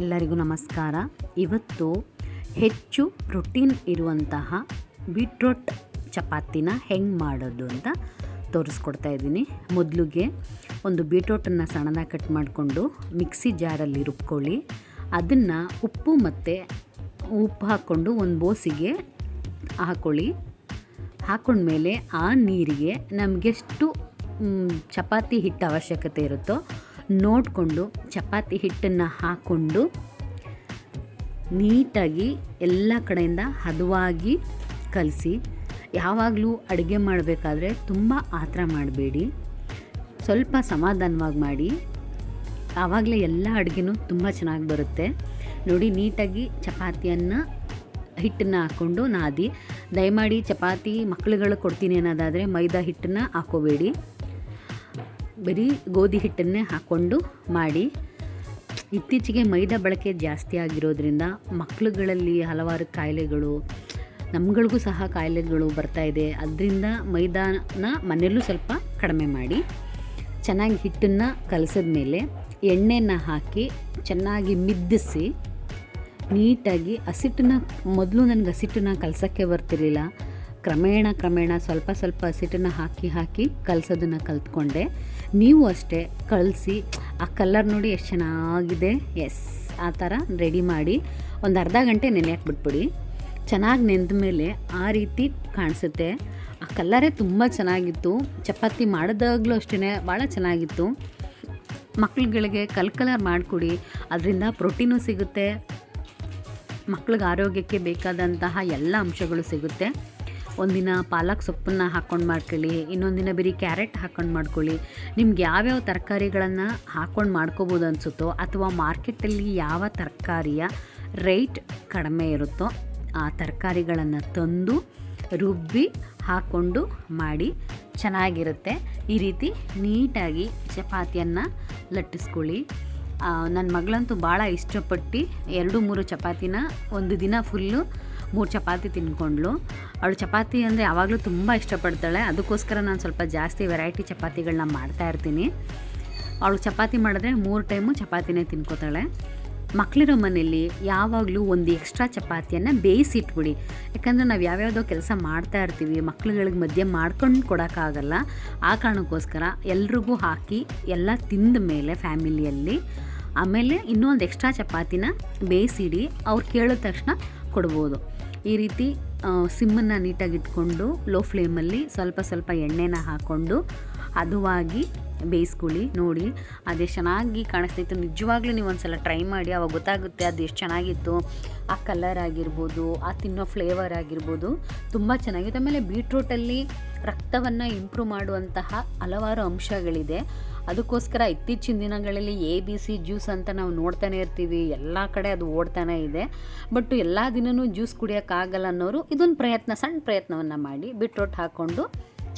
ಎಲ್ಲರಿಗೂ ನಮಸ್ಕಾರ. ಇವತ್ತು ಹೆಚ್ಚು ಪ್ರೋಟೀನ್ ಇರುವಂತಹ ಬೀಟ್ರೋಟ್ ಚಪಾತಿನ ಹೆಂಗೆ ಮಾಡೋದು ಅಂತ ತೋರಿಸ್ಕೊಡ್ತಾ ಇದ್ದೀನಿ. ಮೊದಲಿಗೆ ಒಂದು ಬೀಟ್ರೋಟನ್ನು ಸಣ್ಣದಾಗಿ ಕಟ್ ಮಾಡಿಕೊಂಡು ಮಿಕ್ಸಿ ಜಾರಲ್ಲಿ ರುಬ್ಕೊಳ್ಳಿ. ಅದನ್ನು ಉಪ್ಪು ಮತ್ತು ಉಪ್ಪು ಹಾಕ್ಕೊಂಡು ಒಂದು ಬೋಸಿಗೆ ಹಾಕ್ಕೊಳ್ಳಿ ಹಾಕೊಂಡ್ಮೇಲೆ ಆ ನೀರಿಗೆ ನಮಗೆಷ್ಟು ಚಪಾತಿ ಹಿಟ್ಟು ಅವಶ್ಯಕತೆ ಇರುತ್ತೋ ನೋಡಿಕೊಂಡು ಚಪಾತಿ ಹಿಟ್ಟನ್ನು ಹಾಕ್ಕೊಂಡು ನೀಟಾಗಿ ಎಲ್ಲ ಕಡೆಯಿಂದ ಹದವಾಗಿ ಕಲಸಿ, ಯಾವಾಗಲೂ ಅಡುಗೆ ಮಾಡಬೇಕಾದ್ರೆ ತುಂಬ ಆತರ ಮಾಡಬೇಡಿ. ಸ್ವಲ್ಪ ಸಮಾಧಾನವಾಗಿ ಮಾಡಿ. ಆವಾಗಲೇ ಎಲ್ಲ ಅಡುಗೆನೂ ತುಂಬ ಚೆನ್ನಾಗಿ ಬರುತ್ತೆ. ನೋಡಿ, ನೀಟಾಗಿ ಚಪಾತಿಯನ್ನು ಹಿಟ್ಟನ್ನು ಹಾಕ್ಕೊಂಡು ನಾದಿ. ದಯಮಾಡಿ ಚಪಾತಿ ಮಕ್ಕಳುಗಳು ಕೊಡ್ತೀನಿ ಅನ್ನೋದಾದರೆ ಮೈದಾ ಹಿಟ್ಟನ್ನು ಹಾಕೋಬೇಡಿ. ಬರೀ ಗೋಧಿ ಹಿಟ್ಟನ್ನೇ ಹಾಕ್ಕೊಂಡು ಮಾಡಿ. ಇತ್ತೀಚೆಗೆ ಮೈದಾ ಬಳಕೆ ಜಾಸ್ತಿ ಆಗಿರೋದ್ರಿಂದ ಮಕ್ಕಳುಗಳಲ್ಲಿ ಹಲವಾರು ಕಾಯಿಲೆಗಳು, ನಮ್ಗಳಿಗೂ ಸಹ ಕಾಯಿಲೆಗಳು ಇದೆ. ಅದರಿಂದ ಮೈದಾನ ಮನೆಯಲ್ಲೂ ಸ್ವಲ್ಪ ಕಡಿಮೆ ಮಾಡಿ. ಚೆನ್ನಾಗಿ ಹಿಟ್ಟನ್ನು ಕಲಸಿದ ಮೇಲೆ ಎಣ್ಣೆನ ಹಾಕಿ ಚೆನ್ನಾಗಿ ಮಿದ್ದಿಸಿ, ನೀಟಾಗಿ ಹಸಿಟ್ಟನ್ನ, ಮೊದಲು ನನಗೆ ಹಸಿಟ್ಟನ್ನ ಕಲಸೋಕ್ಕೆ ಬರ್ತಿರ್ಲಿಲ್ಲ. ಕ್ರಮೇಣ ಕ್ರಮೇಣ ಸ್ವಲ್ಪ ಸ್ವಲ್ಪ ಹಸಿಟ್ಟನ್ನು ಹಾಕಿ ಹಾಕಿ ಕಲಸೋದನ್ನು ಕಲ್ತ್ಕೊಂಡೆ. ನೀವು ಅಷ್ಟೇ ಕಲಸಿ, ಆ ಕಲರ್ ನೋಡಿ ಎಷ್ಟು ಚೆನ್ನಾಗಿದೆ. ಎಸ್ ಆ ಥರ ರೆಡಿ ಮಾಡಿ ಒಂದು ಅರ್ಧ ಗಂಟೆ ನೆನೆಯಕ್ಕೆ ಬಿಟ್ಬಿಡಿ. ಚೆನ್ನಾಗಿ ನೆಂದ ಮೇಲೆ ಆ ರೀತಿ ಕಾಣಿಸುತ್ತೆ. ಆ ಕಲ್ಲರೇ ತುಂಬ ಚೆನ್ನಾಗಿತ್ತು. ಚಪಾತಿ ಮಾಡಿದಾಗಲೂ ಅಷ್ಟೇ ಭಾಳ ಚೆನ್ನಾಗಿತ್ತು. ಮಕ್ಳುಗಳಿಗೆ ಕಲ್ ಕಲರ್ ಮಾಡಿಕೊಡಿ, ಅದರಿಂದ ಪ್ರೋಟೀನು ಸಿಗುತ್ತೆ. ಮಕ್ಳಿಗೆ ಆರೋಗ್ಯಕ್ಕೆ ಬೇಕಾದಂತಹ ಎಲ್ಲ ಅಂಶಗಳು ಸಿಗುತ್ತೆ. ಒಂದಿನ ಪಾಲಕ್ ಸೊಪ್ಪನ್ನು ಹಾಕ್ಕೊಂಡು ಮಾಡ್ಕೊಳ್ಳಿ, ಇನ್ನೊಂದು ದಿನ ಬರೀ ಕ್ಯಾರೆಟ್ ಹಾಕ್ಕೊಂಡು ಮಾಡ್ಕೊಳ್ಳಿ. ನಿಮ್ಗೆ ಯಾವ್ಯಾವ ತರಕಾರಿಗಳನ್ನು ಹಾಕ್ಕೊಂಡು ಮಾಡ್ಕೋಬೋದು ಅನಿಸುತ್ತೋ ಅಥವಾ ಮಾರ್ಕೆಟಲ್ಲಿ ಯಾವ ತರಕಾರಿಯ ರೇಟ್ ಕಡಿಮೆ ಇರುತ್ತೋ ಆ ತರಕಾರಿಗಳನ್ನು ತಂದು ರುಬ್ಬಿ ಹಾಕ್ಕೊಂಡು ಮಾಡಿ ಚೆನ್ನಾಗಿರುತ್ತೆ. ಈ ರೀತಿ ನೀಟಾಗಿ ಚಪಾತಿಯನ್ನು ಲಟ್ಟಿಸ್ಕೊಳ್ಳಿ. ನನ್ನ ಮಗಳಂತೂ ಭಾಳ ಇಷ್ಟಪಟ್ಟು ಎರಡು ಮೂರು ಚಪಾತಿನ ಒಂದು ದಿನ ಫುಲ್ಲು ಮೂರು ಚಪಾತಿ ತಿನ್ಕೊಂಡ್ಳು ಅವಳು ಚಪಾತಿ ಅಂದರೆ ಯಾವಾಗಲೂ ತುಂಬ ಇಷ್ಟಪಡ್ತಾಳೆ. ಅದಕ್ಕೋಸ್ಕರ ನಾನು ಸ್ವಲ್ಪ ಜಾಸ್ತಿ ವೆರೈಟಿ ಚಪಾತಿಗಳನ್ನ ಮಾಡ್ತಾ ಇರ್ತೀನಿ. ಅವಳು ಚಪಾತಿ ಮಾಡಿದ್ರೆ ಮೂರು ಟೈಮು ಚಪಾತಿನೇ ತಿನ್ಕೋತಾಳೆ. ಮಕ್ಕಳಿರೋ ಮನೆಯಲ್ಲಿ ಯಾವಾಗಲೂ ಒಂದು ಎಕ್ಸ್ಟ್ರಾ ಚಪಾತಿಯನ್ನು ಬೇಯಿಸಿಟ್ಬಿಡಿ. ಯಾಕಂದರೆ ನಾವು ಯಾವ್ಯಾವುದೋ ಕೆಲಸ ಮಾಡ್ತಾ ಇರ್ತೀವಿ, ಮಕ್ಳುಗಳಿಗೆ ಮಧ್ಯೆ ಮಾಡ್ಕೊಂಡು ಕೊಡೋಕ್ಕಾಗಲ್ಲ. ಆ ಕಾರಣಕ್ಕೋಸ್ಕರ ಎಲ್ರಿಗೂ ಹಾಕಿ ಎಲ್ಲ ತಿಂದ ಮೇಲೆ ಫ್ಯಾಮಿಲಿಯಲ್ಲಿ ಆಮೇಲೆ ಇನ್ನೊಂದು ಎಕ್ಸ್ಟ್ರಾ ಚಪಾತಿನ ಬೇಯಿಸಿಡಿ. ಅವ್ರು ಕೇಳಿದ ತಕ್ಷಣ ಕೊಡ್ಬೋದು. ಈ ರೀತಿ ಸಿಮ್ಮನ್ನು ನೀಟಾಗಿ ಇಟ್ಕೊಂಡು ಲೋ ಫ್ಲೇಮಲ್ಲಿ ಸ್ವಲ್ಪ ಸ್ವಲ್ಪ ಎಣ್ಣೆನ ಹಾಕ್ಕೊಂಡು ಅದುವಾಗಿ ಬೇಯಿಸ್ಕೊಳ್ಳಿ, ನೋಡಿ. ಅದೇ ಚೆನ್ನಾಗಿ ಕಾಣಿಸ್ತಿತ್ತು. ನಿಜವಾಗ್ಲೂ ನೀವು ಒಂದ್ಸಲ ಟ್ರೈ ಮಾಡಿ, ಅವಾಗ ಗೊತ್ತಾಗುತ್ತೆ ಅದು ಎಷ್ಟು ಚೆನ್ನಾಗಿತ್ತು. ಆ ಕಲರ್ ಆಗಿರ್ಬೋದು, ಆ ತಿನ್ನೋ ಫ್ಲೇವರ್ ಆಗಿರ್ಬೋದು, ತುಂಬ ಚೆನ್ನಾಗಿತ್ತು. ಆಮೇಲೆ ಬೀಟ್ರೂಟಲ್ಲಿ ರಕ್ತವನ್ನು ಇಂಪ್ರೂವ್ ಮಾಡುವಂತಹ ಹಲವಾರು ಅಂಶಗಳಿದೆ. ಅದಕ್ಕೋಸ್ಕರ ಇತ್ತೀಚಿನ ದಿನಗಳಲ್ಲಿ ಎ ಬಿ ಸಿ ಜ್ಯೂಸ್ ಅಂತ ನಾವು ನೋಡ್ತಾನೆ ಇರ್ತೀವಿ. ಎಲ್ಲ ಕಡೆ ಅದು ಓಡ್ತಾನೆ ಇದೆ. ಬಟ್ ಎಲ್ಲ ದಿನವೂ ಜ್ಯೂಸ್ ಕುಡಿಯೋಕ್ಕಾಗಲ್ಲ ಅನ್ನೋರು ಇದೊಂದು ಪ್ರಯತ್ನ, ಸಣ್ಣ ಪ್ರಯತ್ನವನ್ನು ಮಾಡಿ ಬಿಟ್ರೋಟ್ ಹಾಕ್ಕೊಂಡು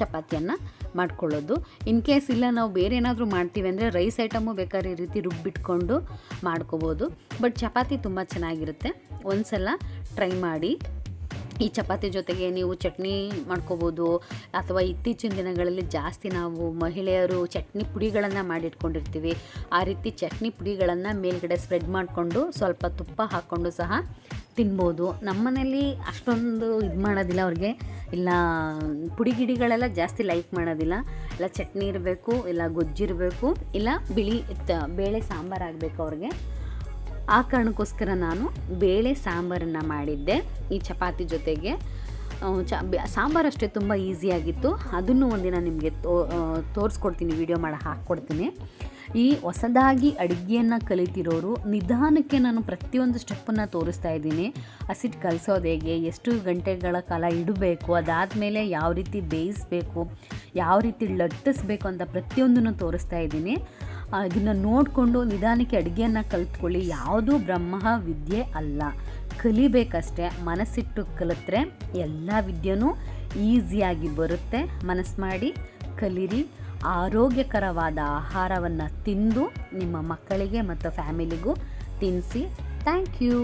ಚಪಾತಿಯನ್ನು ಮಾಡ್ಕೊಳ್ಳೋದು. ಇನ್ ಕೇಸ್ ಇಲ್ಲ ನಾವು ಬೇರೆ ಏನಾದರೂ ಮಾಡ್ತೀವಿ ಅಂದರೆ ರೈಸ್ ಐಟಮು ಬೇಕಾದ್ರೆ ಈ ರೀತಿ ರುಬ್ಬಿಟ್ಕೊಂಡು ಮಾಡ್ಕೋಬೋದು. ಬಟ್ ಚಪಾತಿ ತುಂಬ ಚೆನ್ನಾಗಿರುತ್ತೆ. ಒಂದು ಸಲ ಟ್ರೈ ಮಾಡಿ ಈ ಚಪಾತಿ ಜೊತೆಗೆ ನೀವು ಚಟ್ನಿ ಮಾಡ್ಕೋಬೋದು. ಅಥವಾ ಇತ್ತೀಚಿನ ದಿನಗಳಲ್ಲಿ ಜಾಸ್ತಿ ನಾವು ಮಹಿಳೆಯರು ಚಟ್ನಿ ಪುಡಿಗಳನ್ನು ಮಾಡಿಟ್ಕೊಂಡಿರ್ತೀವಿ. ಆ ರೀತಿ ಚಟ್ನಿ ಪುಡಿಗಳನ್ನು ಮೇಲ್ಗಡೆ ಸ್ಪ್ರೆಡ್ ಮಾಡಿಕೊಂಡು ಸ್ವಲ್ಪ ತುಪ್ಪ ಹಾಕ್ಕೊಂಡು ಸಹ ತಿನ್ಬೋದು. ನಮ್ಮನೇಲಿ ಅಷ್ಟೊಂದು ಇದು ಮಾಡೋದಿಲ್ಲ ಅವ್ರಿಗೆ. ಇಲ್ಲ, ಪುಡಿ ಗಿಡಿಗಳೆಲ್ಲ ಜಾಸ್ತಿ ಲೈಕ್ ಮಾಡೋದಿಲ್ಲ. ಇಲ್ಲ, ಚಟ್ನಿ ಇರಬೇಕು, ಇಲ್ಲ ಗೊಜ್ಜಿರಬೇಕು ಇಲ್ಲ, ಬಿಳಿ ಬೇಳೆ ಸಾಂಬಾರು ಆಗಬೇಕು ಅವ್ರಿಗೆ. ಆ ಕಾರಣಕ್ಕೋಸ್ಕರ ನಾನು ಬೇಳೆ ಸಾಂಬಾರನ್ನು ಮಾಡಿದ್ದೆ ಈ ಚಪಾತಿ ಜೊತೆಗೆ. ಚ ಸಾಂಬಾರು ಅಷ್ಟೇ ತುಂಬ ಈಸಿಯಾಗಿತ್ತು ಅದನ್ನು ಒಂದಿನ ನಿಮಗೆ ತೋ ತೋರಿಸ್ಕೊಡ್ತೀನಿ ವಿಡಿಯೋ ಮಾಡಿ, ಹಾಕ್ಕೊಡ್ತೀನಿ. ಈ ಹೊಸದಾಗಿ ಅಡುಗೆಯನ್ನು ಕಲಿತಿರೋರು ನಿಧಾನಕ್ಕೆ ನಾನು ಪ್ರತಿಯೊಂದು ಸ್ಟೆಪ್ಪನ್ನು ತೋರಿಸ್ತಾ ಇದ್ದೀನಿ. ಹಸಿಟ್ಟು ಕಲಿಸೋದು ಹೇಗೆ, ಎಷ್ಟು ಗಂಟೆಗಳ ಕಾಲ ಇಡಬೇಕು, ಅದಾದಮೇಲೆ ಯಾವ ರೀತಿ ಬೇಯಿಸಬೇಕು, ಯಾವ ರೀತಿ ಲಟ್ಟಿಸ್ಬೇಕು ಅಂತ ಪ್ರತಿಯೊಂದನ್ನು ತೋರಿಸ್ತಾ ಇದ್ದೀನಿ. ಇದನ್ನು ನೋಡಿಕೊಂಡು ನಿಧಾನಕ್ಕೆ ಅಡುಗೆಯನ್ನು ಕಲ್ತ್ಕೊಳ್ಳಿ. ಯಾವುದೂ ಬ್ರಹ್ಮ ವಿದ್ಯೆ ಅಲ್ಲ. ಕಲಿಬೇಕಷ್ಟೇ, ಮನಸ್ಸಿಟ್ಟು ಕಲಿತ್ರೆ ಎಲ್ಲ ವಿದ್ಯೆನೂ ಈಸಿಯಾಗಿ ಬರುತ್ತೆ. ಮನಸ್ಸು ಮಾಡಿ ಕಲೀರಿ. ಆರೋಗ್ಯಕರವಾದ ಆಹಾರವನ್ನು ತಿಂದು ನಿಮ್ಮ ಮಕ್ಕಳಿಗೆ ಮತ್ತು ಫ್ಯಾಮಿಲಿಗೂ ತಿನ್ನಿಸಿ ಥ್ಯಾಂಕ್ ಯು.